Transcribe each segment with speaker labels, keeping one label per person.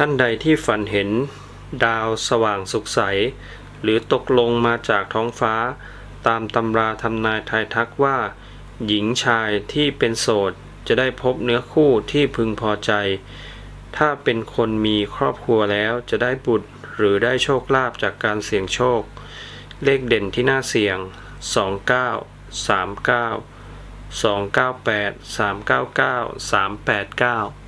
Speaker 1: ท่านใดที่ฝันเห็น ดาวสว่างสุขใส หรือตกลงมาจากท้องฟ้า ตามตำราทำนายทายทักว่า หญิงชายที่เป็นโสดจะได้พบเนื้อคู่ที่พึงพอใจ ถ้าเป็นคนมีครอบครัวแล้วจะได้บุตรหรือได้โชคลาภจากการเสี่ยงโชค เลขเด่นที่น่าเสี่ยง 29 39 298 399 389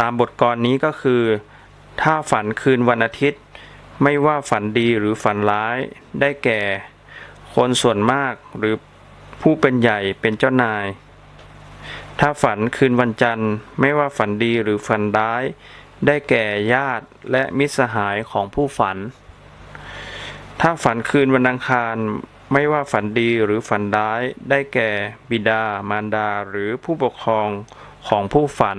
Speaker 1: ตามบทกลนี้ก็คือ ถ้าฝันคืนวันอาทิตย์ ไม่ว่าฝันดีหรือฝันร้ายได้แก่ คนส่วนมากหรือผู้เป็นใหญ่เป็นเจ้านาย ถ้าฝันคืนวันจันทร์ ไม่ว่าฝันดีหรือฝันร้าย ได้แก่ญาติและมิตรสหายของผู้ฝัน ถ้าฝันคืนวันอังคารไม่ว่าฝันดีหรือฝันร้าย ได้แก่บิดามารดาหรือผู้ปกครองของผู้ฝัน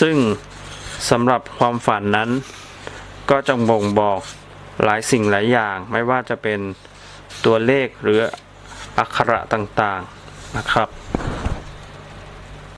Speaker 1: ซึ่งสำหรับความฝันนั้น ก็จะบ่งบอกหลายสิ่งหลายอย่าง ไม่ว่าจะเป็นตัวเลขหรืออักขระต่างๆนะครับ